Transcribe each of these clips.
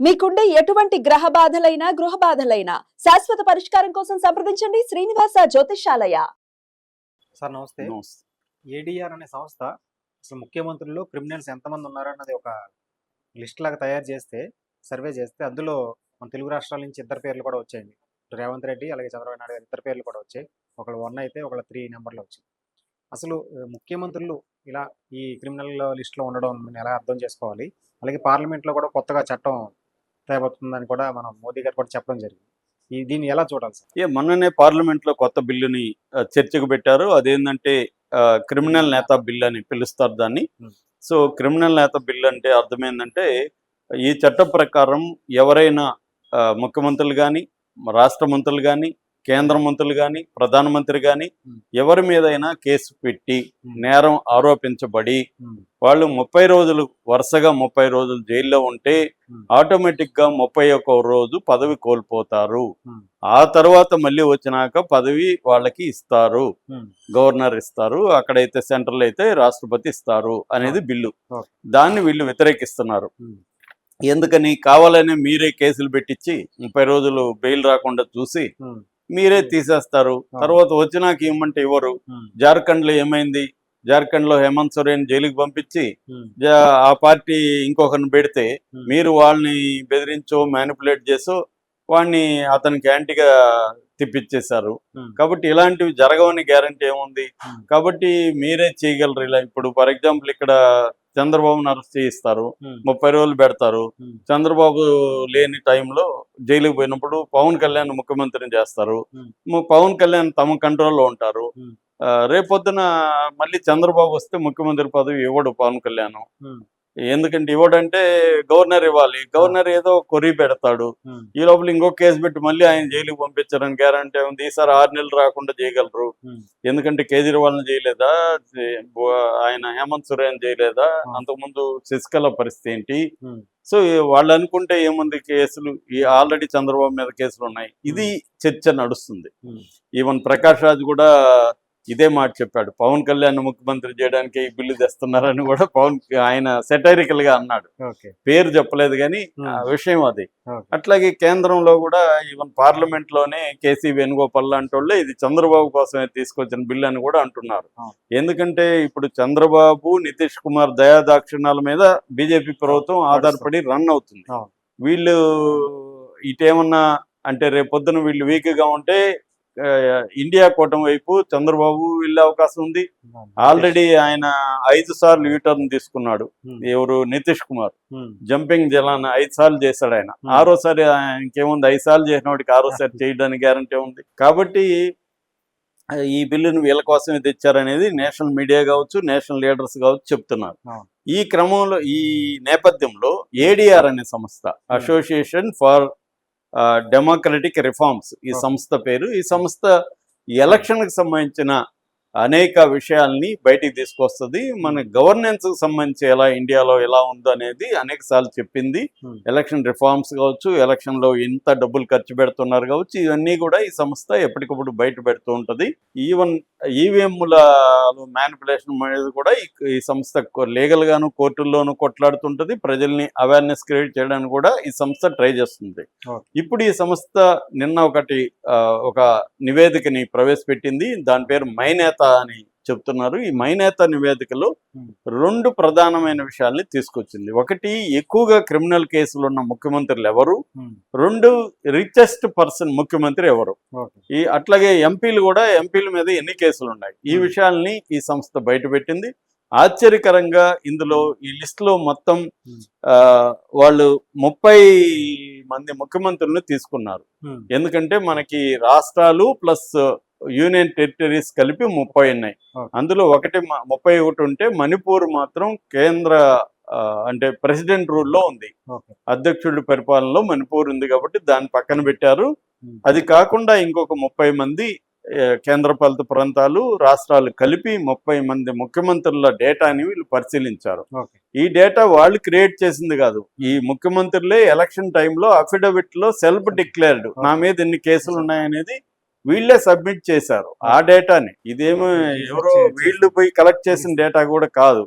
మీకుండే ఎటువంటి గ్రహ బాధలైనా గృహ బాధలైనా శాశ్వత పరిష్కారం కోసం సంప్రదించండి శ్రీనివాస జ్యోతిషాలయ సార్ నమస్తే. ఏడిఆర్ అనే సంస్థ అసలు ముఖ్యమంత్రులు క్రిమినల్స్ ఎంతమంది ఉన్నారు అన్నది ఒక లిస్ట్ లాగా తయారు చేస్తే సర్వే చేస్తే అందులో మన తెలుగు రాష్ట్రాల నుంచి ఇద్దరు పేర్లు కూడా వచ్చాయండి. రేవంత్ రెడ్డి అలాగే చంద్రబాబు నాయుడు గారి ఇద్దరు పేర్లు కూడా వచ్చాయి. ఒకళ్ళు వన్ అయితే ఒకళ్ళు త్రీ నెంబర్లో వచ్చాయి. అసలు ముఖ్యమంత్రులు ఇలా ఈ క్రిమినల్ లిస్ట్లో ఉండడం మనం ఎలా అర్థం చేసుకోవాలి? అలాగే పార్లమెంట్లో కూడా కొత్తగా చట్టం తేబోతుందని కూడా మనం మోదీ గారు కూడా చెప్పడం జరిగింది. ఈ దీన్ని ఎలా చూడాలి సార్? ఏ మొన్ననే పార్లమెంట్లో కొత్త బిల్లుని చర్చకు పెట్టారు. అదేంటంటే క్రిమినల్ నేత బిల్ అని పిలుస్తారు దాన్ని. సో క్రిమినల్ నేత బిల్ అంటే అర్థం ఏంటంటే ఈ చట్టం ప్రకారం ఎవరైనా ముఖ్యమంత్రులు కానీ రాష్ట్ర మంత్రులు కానీ కేంద్ర మంత్రులు కానీ ప్రధానమంత్రి కానీ. ఎవరి మీదైనా కేసు పెట్టి. నేరం ఆరోపించబడి. వాళ్ళు ముప్పై రోజులు వరుసగా ముప్పై రోజులు జైల్లో ఉంటే Hmm. ఆటోమేటిక్గా ముప్పై ఒక్క రోజు పదవి కోల్పోతారు. ఆ తర్వాత మళ్ళీ వచ్చినాక పదవి వాళ్ళకి ఇస్తారు. గవర్నర్ ఇస్తారు అక్కడైతే సెంట్రల్ అయితే రాష్ట్రపతి ఇస్తారు అనేది బిల్లు. దాన్ని వీళ్ళు వ్యతిరేకిస్తున్నారు. ఎందుకని కావాలనే మీరే కేసులు పెట్టించి ముప్పై రోజులు బెయిల్ రాకుండా చూసి. మీరే. తీసేస్తారు. తర్వాత వచ్చినాక ఇవ్వమంటే ఇవ్వరు. జార్ఖండ్లో ఏమైంది జార్ఖండ్లో హేమంత్ సోరెన్ జైలుకి పంపించి ఆ పార్టీ ఇంకొకరిని పెడితే. మీరు వాళ్ళని బెదిరించో మ్యానిపులేట్ చేసో వాడిని అతనికి యాంటీగా తిప్పించేశారు. కాబట్టి ఇలాంటివి జరగవని గ్యారంటీ ఏముంది. కాబట్టి మీరే చేయగలరు ఇలా ఇప్పుడు ఫర్ ఎగ్జాంపుల్ ఇక్కడ చంద్రబాబును అరెస్ట్ చేయిస్తారు. ముప్పై రోజులు పెడతారు. చంద్రబాబు లేని టైంలో జైలుకి పోయినప్పుడు పవన్ కళ్యాణ్ ముఖ్యమంత్రిని చేస్తారు. పవన్ కళ్యాణ్ తమ కంట్రోల్లో ఉంటారు. రేపొద్దున మళ్ళీ చంద్రబాబు వస్తే ముఖ్యమంత్రి పదవి ఇవ్వడు పవన్ కళ్యాణ్. ఎందుకంటే ఇవ్వడంటే గవర్నర్ ఇవ్వాలి. గవర్నర్ ఏదో కొరి పెడతాడు. ఈ లోపల ఇంకో కేసు పెట్టి మళ్ళీ ఆయన జైలుకి పంపించారని గ్యారంటీ ఉంది. ఈసారి ఆరు నెలలు రాకుండా చేయగలరు. ఎందుకంటే కేజ్రీవాల్ని చేయలేదా? ఆయన హేమంత్ సోరెన్ చేయలేదా. అంతకుముందు శశికళ పరిస్థితి ఏంటి. సో వాళ్ళు అనుకుంటే ఏముంది కేసులు? ఈ ఆల్రెడీ చంద్రబాబు మీద కేసులు ఉన్నాయి. ఇది చర్చ నడుస్తుంది. ఈవెన్ ప్రకాష్ రాజ్ కూడా ఇదే మాట చెప్పాడు పవన్ కళ్యాణ్ ముఖ్యమంత్రి చేయడానికి ఈ బిల్లు తెస్తున్నారని కూడా పవన్ ఆయన సెటైరికల్గా అన్నాడు పేరు చెప్పలేదు కానీ Hmm. విషయం అది. అట్లాగే కేంద్రంలో కూడా ఈవెన్ పార్లమెంట్లోనే కేసీ వేణుగోపాల్ లాంటి వాళ్ళే ఇది చంద్రబాబు కోసమే తీసుకొచ్చిన బిల్లు అని కూడా అంటున్నారు అవును. ఎందుకంటే ఇప్పుడు చంద్రబాబు నితీష్ కుమార్ దయాదాక్షిణాల మీద బీజేపీ ప్రభుత్వం ఆధారపడి రన్ అవుతుంది. వీళ్ళు ఇటేమన్నా అంటే రేపొద్దున వీళ్ళు వీక్గా ఉంటే ఇండియా కూటమి వైపు చంద్రబాబు వెళ్ళే అవకాశం ఉంది. ఆల్రెడీ ఆయన ఐదు సార్లు యూటర్న్ తీసుకున్నాడు. ఎవరు? నితీష్ కుమార్. జంపింగ్ జలాన్ ఐదు సార్లు చేశాడు ఆయన. ఆరోసారి ఇంకేముంది ఐదు సార్లు చేసిన వాడికి ఆరోసారి చేయడానికి గ్యారంటీ ఉంది. కాబట్టి ఈ బిల్లును వీళ్ళ కోసమే తెచ్చారనేది నేషనల్ మీడియా కావచ్చు నేషనల్ లీడర్స్ కావచ్చు చెప్తున్నారు. ఈ క్రమంలో ఈ నేపథ్యంలో ఏడిఆర్ అనే సంస్థ అసోసియేషన్ ఫర్ డెమోక్రటిక్ రిఫార్మ్స్ ఈ. సంస్థ పేరు ఈ సంస్థ ఎలక్షన్కి సంబంధించిన అనేక విషయాల్ని బయటికి తీసుకొస్తుంది. మన గవర్నెన్స్కి సంబంధించి ఎలా ఇండియాలో ఎలా ఉందో అనేది అనేక సార్లు చెప్పింది. Hmm. ఎలక్షన్ రిఫార్మ్స్ కావచ్చు ఎలక్షన్లో ఎంత డబ్బులు ఖర్చు పెడుతున్నారు కావచ్చు ఇవన్నీ కూడా ఈ సంస్థ ఎప్పటికప్పుడు బయట పెడుతూ ఉంటది. ఈవెన్ ఈవీఎంల మ్యానిపులేషన్ అనేది కూడా ఈ- సంస్థ లీగల్ గాను కోర్టుల్లోనూ కొట్లాడుతుంటది. ప్రజల్ని అవేర్నెస్ క్రియేట్ చేయడానికి కూడా ఈ సంస్థ ట్రై చేస్తుంది. ఇప్పుడు ఈ సంస్థ నిన్న ఒకటి ఒక నివేదికని ప్రవేశపెట్టింది. దాని పేరు మైనేత అని చెప్తున్నారు ఈ మైనేత నివేదికలో. రెండు ప్రధానమైన విషయాల్ని తీసుకొచ్చింది ఒకటి ఎక్కువగా క్రిమినల్ కేసులు ఉన్న ముఖ్యమంత్రులు ఎవరు. రెండు రిచెస్ట్ పర్సన్ ముఖ్యమంత్రి ఎవరు ఈ అట్లాగే ఎంపీలు కూడా ఎంపీల మీద ఎన్ని కేసులు ఉన్నాయి ఈ. విషయాల్ని ఈ సంస్థ బయటపెట్టింది ఆశ్చర్యకరంగా ఇందులో ఈ లిస్ట్లో మొత్తం. ఆ, వాళ్ళు ముప్పై మంది ముఖ్యమంత్రులను తీసుకున్నారు. ఎందుకంటే మనకి రాష్ట్రాలు ప్లస్ యూనియన్ టెరిటరీస్ కలిపి ముప్పై ఉన్నాయి. అందులో ఒకటి ముప్పై ఒకటి ఉంటే మణిపూర్ మాత్రం కేంద్ర అంటే ప్రెసిడెంట్ రూల్లో ఉంది. అధ్యక్షుడి పరిపాలనలో మణిపూర్ ఉంది కాబట్టి దాన్ని పక్కన పెట్టారు. అది కాకుండా ఇంకొక ముప్పై మంది కేంద్రపాలిత ప్రాంతాలు రాష్ట్రాలు కలిపి ముప్పై మంది ముఖ్యమంత్రుల డేటాని వీళ్ళు పరిశీలించారు. ఈ డేటా వాళ్ళు క్రియేట్ చేసింది కాదు. ఈ ముఖ్యమంత్రులే ఎలక్షన్ టైంలో అఫిడవిట్లో సెల్ఫ్ డిక్లేర్డ్. నా మీద ఎన్ని కేసులు ఉన్నాయనేది వీళ్ళే సబ్మిట్ చేశారు ఆ డేటాని. ఇదేమో ఎవరో వీళ్ళు పోయి కలెక్ట్ చేసిన డేటా కూడా కాదు.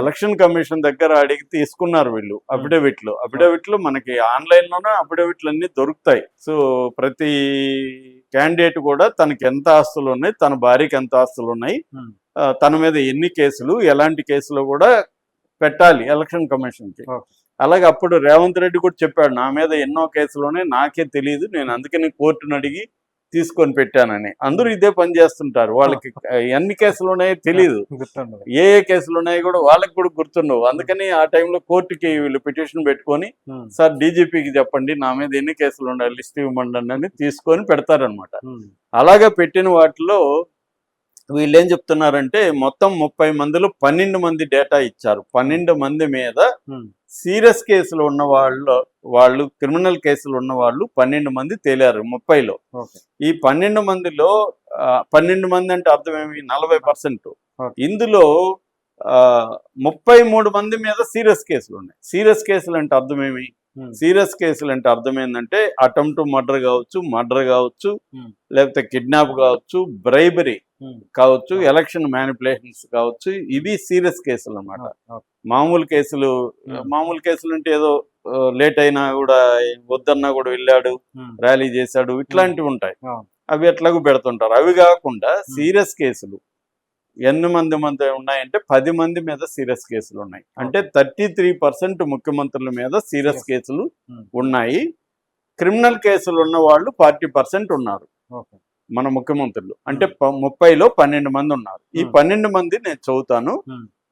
ఎలక్షన్ కమిషన్ దగ్గర అడిగి తీసుకున్నారు వీళ్ళు అఫిడవిట్లు అఫిడవిట్లు మనకి ఆన్లైన్లోనే అఫిడవిట్లు అన్ని దొరుకుతాయి. సో ప్రతి క్యాండిడేట్ కూడా తనకి ఎంత ఆస్తులు ఉన్నాయి తన భార్యకి ఎంత ఆస్తులు ఉన్నాయి Hmm. తన మీద ఎన్ని కేసులు ఎలాంటి కేసులు కూడా పెట్టాలి ఎలక్షన్ కమిషన్కి Okay. అలాగే అప్పుడు రేవంత్ రెడ్డి కూడా చెప్పాడు నా మీద ఎన్నో కేసులు ఉన్నాయి నాకే తెలియదు నేను అందుకని కోర్టును అడిగి తీసుకొని పెట్టానని. అందరూ ఇదే పని చేస్తుంటారు. వాళ్ళకి ఎన్ని కేసులు ఉన్నాయో తెలియదు ఏ ఏ కేసులు ఉన్నాయో కూడా వాళ్ళకి కూడా గుర్తుండవు. అందుకని ఆ టైంలో కోర్టుకి వీళ్ళు పిటిషన్ పెట్టుకొని సార్ డీజీపీకి చెప్పండి నా మీద ఎన్ని కేసులు ఉన్నాయి లిస్ట్ ఇవ్వమండి అని తీసుకొని పెడతారనమాట అలాగా పెట్టిన వాటిలో వీళ్ళు ఏం చెప్తున్నారంటే మొత్తం ముప్పై మందిలో పన్నెండు మంది డేటా ఇచ్చారు. పన్నెండు మంది మీద సీరియస్ కేసులు ఉన్న వాళ్ళు వాళ్ళు క్రిమినల్ కేసులు ఉన్న వాళ్ళు పన్నెండు మంది తేలారు ముప్పైలో. ఈ పన్నెండు మందిలో పన్నెండు మంది అంటే అర్థం ఏమి? నలభై పర్సెంట్. ఇందులో ముప్పై మూడు మంది మీద సీరియస్ కేసులు ఉన్నాయి. సీరియస్ కేసులు అంటే అర్థం ఏమి? సీరియస్ కేసులు అంటే అర్థం ఏంటంటే అటెంప్ట్ మర్డర్ కావచ్చు మర్డర్ కావచ్చు. లేకపోతే కిడ్నాప్ కావచ్చు బ్రైబరీ. కావచ్చు. ఎలక్షన్ మ్యానిపులేషన్స్ కావచ్చు ఇవి సీరియస్ కేసులు అన్నమాట ఓకే, మామూలు కేసులు. మామూలు కేసులు అంటే ఏదో లేట్ అయినా కూడా వద్దన్నా కూడా వెళ్ళాడు ర్యాలీ చేశాడు ఇట్లాంటివి ఉంటాయి. అవి ఎట్లాగూ పెడుతుంటారు. అవి కాకుండా సీరియస్ కేసులు. ఎన్ని మంది మంది ఉన్నాయంటే పది మంది మీద సీరియస్ కేసులు ఉన్నాయి. అంటే థర్టీ త్రీ పర్సెంట్ ముఖ్యమంత్రుల మీద సీరియస్. కేసులు. ఉన్నాయి. క్రిమినల్ కేసులు ఉన్న వాళ్ళు ఫార్టీ పర్సెంట్ ఉన్నారు. మన ముఖ్యమంత్రులు. అంటే ముప్పైలో పన్నెండు మంది ఉన్నారు. ఈ. పన్నెండు మంది నేను చదువుతాను.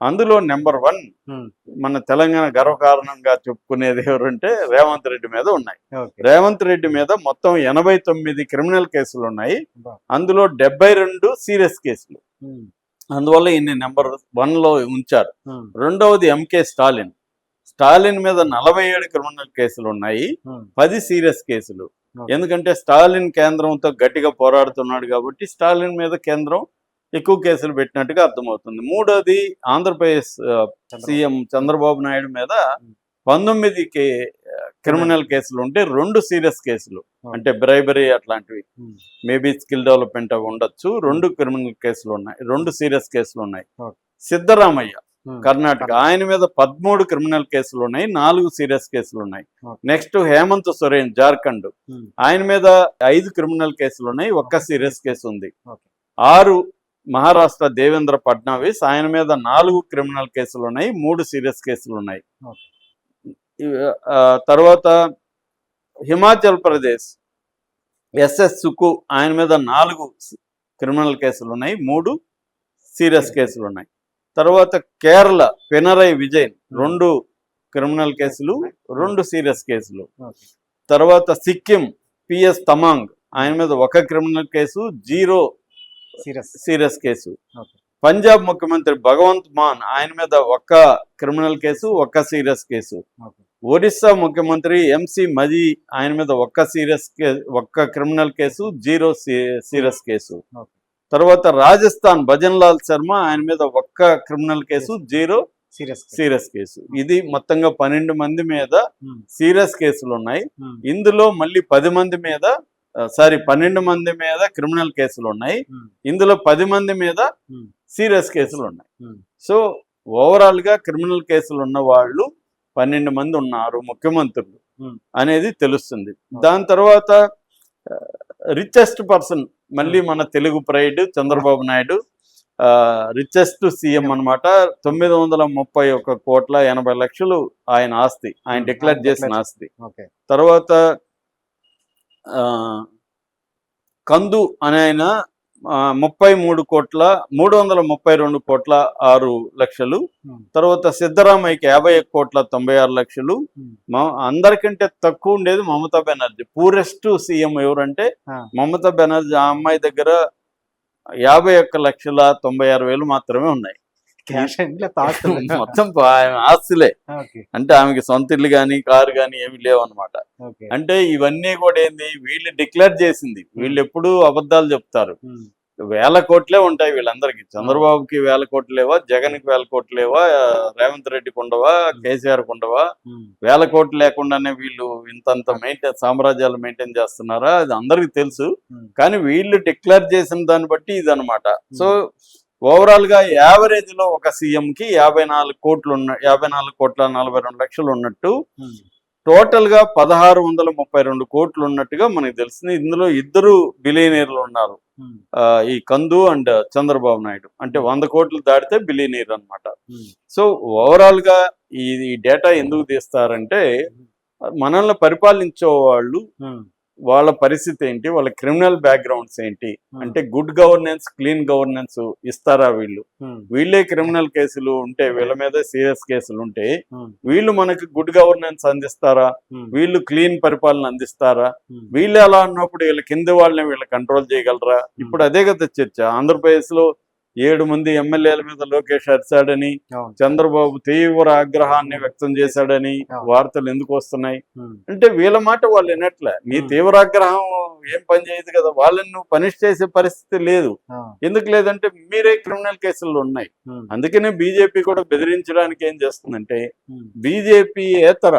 అందులో నెంబర్ వన్ మన తెలంగాణ గర్వకారణంగా చెప్పుకునేది ఎవరంటే రేవంత్ రెడ్డి మీద ఉన్నాయి. రేవంత్ రెడ్డి మీద మొత్తం ఎనభై తొమ్మిది క్రిమినల్ కేసులు ఉన్నాయి. అందులో డెబ్బై రెండు సీరియస్ కేసులు. అందువల్ల ఇన్ని నెంబర్ వన్లో ఉంచారు రెండవది ఎంకే స్టాలిన్. స్టాలిన్ మీద నలభై ఏడు క్రిమినల్ కేసులు ఉన్నాయి. పది సీరియస్ కేసులు. ఎందుకంటే స్టాలిన్ కేంద్రంతో గట్టిగా పోరాడుతున్నాడు కాబట్టి స్టాలిన్ మీద కేంద్రం ఎక్కువ కేసులు పెట్టినట్టుగా అర్థమవుతుంది మూడోది ఆంధ్రప్రదేశ్. సీఎం చంద్రబాబు నాయుడు మీద. పంతొమ్మిది కే క్రిమినల్ కేసులు ఉంటే రెండు సీరియస్ కేసులు. అంటే బ్రైబరీ అట్లాంటివి మేబీ స్కిల్ డెవలప్మెంట్ అవి ఉండొచ్చు రెండు క్రిమినల్ కేసులు ఉన్నాయి రెండు సీరియస్ కేసులు ఉన్నాయి. సిద్ధరామయ్య కర్ణాటక. ఆయన మీద పదమూడు క్రిమినల్ కేసులు ఉన్నాయి నాలుగు సీరియస్ కేసులు ఉన్నాయి. నెక్స్ట్ హేమంత్ సోరెన్ జార్ఖండ్. ఆయన మీద ఐదు క్రిమినల్ కేసులు ఉన్నాయి ఒక్క సీరియస్ కేసు ఉంది. ఆరు మహారాష్ట్ర దేవేంద్ర ఫడ్నవీస్ ఆయన మీద నాలుగు క్రిమినల్ కేసులు ఉన్నాయి మూడు సీరియస్ కేసులు ఉన్నాయి తర్వాత హిమాచల్ ప్రదేశ్ ఎస్ఎస్ సుకు ఆయన మీద నాలుగు క్రిమినల్ కేసులు ఉన్నాయి మూడు సీరియస్ కేసులు ఉన్నాయి తర్వాత కేరళ పినరై విజయన్ రెండు క్రిమినల్ కేసులు రెండు సీరియస్ కేసులు. తర్వాత సిక్కిం పిఎస్ తమాంగ్ ఆయన మీద ఒక criminal case zero serious serious case. Punjab ముఖ్యమంత్రి భగవంత్ మాన్ ఆయన మీద ఒక్క క్రిమినల్ కేసు ఒక్క సీరియస్ కేసు. ఒడిస్సా ముఖ్యమంత్రి ఎంసి మజీ ఆయన మీద ఒక్క సీరియస్ ఒక్క criminal case zero serious case. తర్వాత రాజస్థాన్ భజన్ లాల్ శర్మ ఆయన మీద ఒక్క criminal case zero serious serious case. ఇది మొత్తంగా పన్నెండు మంది మీద ఉమ్, సీరియస్ కేసులు ఉన్నాయి ఉమ్, ఇందులో మళ్ళీ పది మంది మీద సారీ పన్నెండు మంది మీద క్రిమినల్ కేసులు ఉన్నాయి ఇందులో పది మంది మీద సీరియస్ కేసులు ఉన్నాయి సో ఓవరాల్గా క్రిమినల్ కేసులు ఉన్న వాళ్ళు పన్నెండు మంది ఉన్నారు ముఖ్యమంత్రులు Hmm. అనేది తెలుస్తుంది. దాని తర్వాత రిచెస్ట్ పర్సన్ మళ్ళీ మన Telugu pride Chandrababu Naidu richest CM అన్నమాట. తొమ్మిది వందల ముప్పై ఒక్క కోట్ల ఎనభై లక్షలు ఆయన ఆస్తి ఆయన Hmm. డిక్లేర్ ఆయన చేసిన ఆస్తి. ఓకే తర్వాత ఆ, కందు అనే ఆయన ముప్పై మూడు కోట్ల మూడు వందల ముప్పై రెండు కోట్ల ఆరు లక్షలు. తర్వాత సిద్ధరామయ్యకి యాభై కోట్ల తొంభై ఆరు లక్షలు. అందరికంటే తక్కువ ఉండేది మమతా బెనర్జీ. పూరెస్ట్ సీఎం ఎవరంటే మమతా బెనర్జీ ఆ అమ్మాయి దగ్గర యాభై ఒక్క లక్షల తొంభై ఆరు వేలు మాత్రమే ఉన్నాయి. క్యాష్ ఇంట్లో మొత్తం ఆస్తులే. అంటే ఆమెకి సొంత ఇల్లు కానీ కారు కానీ ఏమి లేవు అనమాట ఓకే అంటే ఇవన్నీ కూడా ఏంది వీళ్ళు డిక్లేర్ చేసింది. వీళ్ళు ఎప్పుడు అబద్ధాలు చెప్తారు. ఉమ్, వేల కోట్లే ఉంటాయి వీళ్ళందరికీ. చంద్రబాబుకి వేల కోట్లు లేవా జగన్కి వేల కోట్లు లేవా రేవంత్ రెడ్డికి ఉండవా కేసీఆర్కి ఉండవా ఉమ్, వేల కోట్లు లేకుండానే వీళ్ళు ఇంతంత మెయింటైన్ సామ్రాజ్యాలు మెయింటైన్ చేస్తున్నారా? అది అందరికీ తెలుసు. కానీ వీళ్ళు డిక్లేర్ చేసిన దాన్ని బట్టి ఇదనమాట సో ఓవరాల్గా యావరేజ్లో ఒక సీఎం కి యాభై నాలుగు కోట్లు ఉన్న యాభై నాలుగు కోట్ల నలభై రెండు లక్షలు ఉన్నట్టు ఉమ్, టోటల్గా పదహారు వందల ముప్పై రెండు కోట్లు ఉన్నట్టుగా మనకి తెలిసింది. ఇందులో ఇద్దరు బిలియనీర్లు ఉన్నారు. ఆ, ఈ కందు అండ్ చంద్రబాబు నాయుడు. అంటే వంద కోట్లు దాటితే బిలియనీర్ అన్నమాట. ఉమ్, సో ఓవరాల్గా ఈ డేటా ఎందుకు తీస్తారంటే మనల్ని పరిపాలించే వాళ్ళు వాళ్ళ పరిస్థితి ఏంటి? వాళ్ళ క్రిమినల్ బ్యాక్గ్రౌండ్స్ ఏంటి? ఉమ్, అంటే గుడ్ గవర్నెన్స్ క్లీన్ గవర్నెన్స్ ఇస్తారా వీళ్ళు? ఉమ్, వీళ్ళే క్రిమినల్ కేసులు ఉంటే వీళ్ళ మీద సీరియస్ కేసులు ఉంటే వీళ్ళు మనకి గుడ్ గవర్నెన్స్ అందిస్తారా? వీళ్ళు క్లీన్ పరిపాలన అందిస్తారా? వీళ్ళు ఎలా అన్నప్పుడు వీళ్ళ కింద వాళ్ళని వీళ్ళు కంట్రోల్ చేయగలరా? ఇప్పుడు అదే కదా చర్చ. ఆంధ్రప్రదేశ్లో ఏడు మంది ఎమ్మెల్యేల మీద లోకేష్ అరిచాడని. చంద్రబాబు తీవ్ర ఆగ్రహాన్ని వ్యక్తం చేశాడని. వార్తలు ఎందుకు వస్తున్నాయి? అంటే వీళ్ళ మాట వాళ్ళు వినట్లే. నీ. తీవ్రాగ్రహం ఏం పని చేయదు కదా వాళ్ళని నువ్వు పనిష్ చేసే పరిస్థితి లేదు. ఎందుకు లేదంటే మీరే క్రిమినల్ కేసులు ఉన్నాయి. అందుకనే బీజేపీ కూడా బెదిరించడానికి ఏం చేస్తుందంటే బీజేపీ ఏతర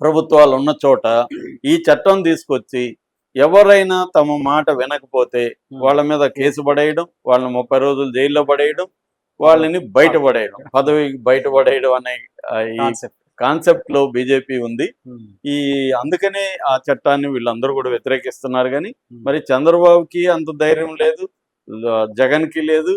ప్రభుత్వాలు ఉన్న చోట ఈ చట్టం తీసుకొచ్చి ఎవరైనా తమ మాట వినకపోతే వాళ్ళ మీద కేసు పడేయడం వాళ్ళని ముప్పై రోజులు జైల్లో పడేయడం వాళ్ళని బయట పడేయడం. పదవి బయట పడేయడం అనే కాన్సెప్ట్. లో బీజేపీ ఉంది. ఈ అందుకనే ఆ చట్టాన్ని వీళ్ళందరూ కూడా వ్యతిరేకిస్తున్నారు కానీ మరి చంద్రబాబుకి అంత ధైర్యం లేదు ల- జగన్కి లేదు